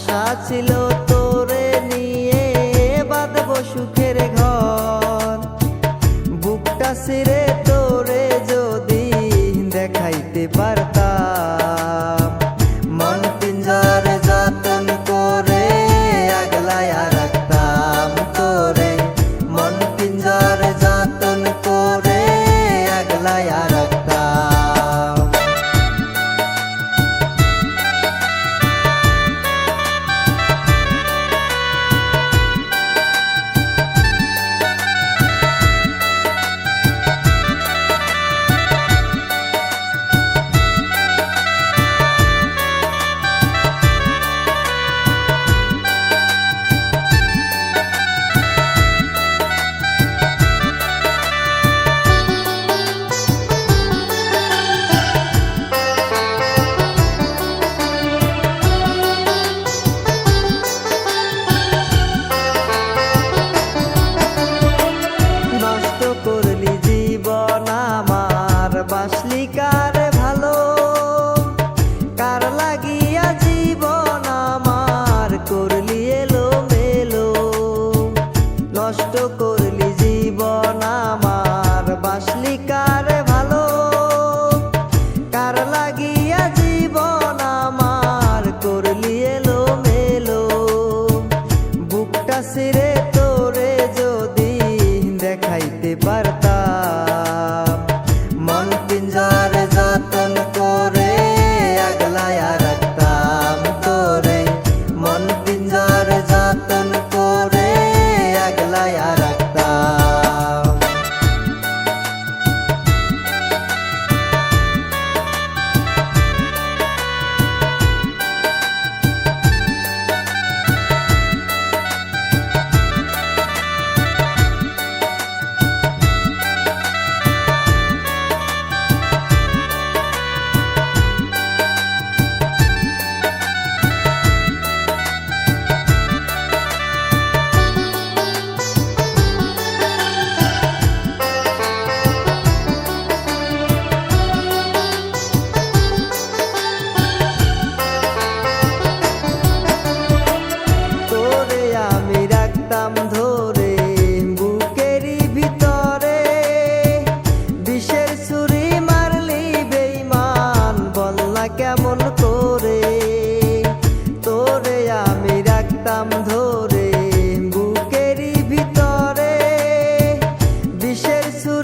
আশা ছিল তোরে নিয়ে বাঁধব সুখের ঘর। বুকটা সিরে তোরে যদি দেখাইতে পার দেশের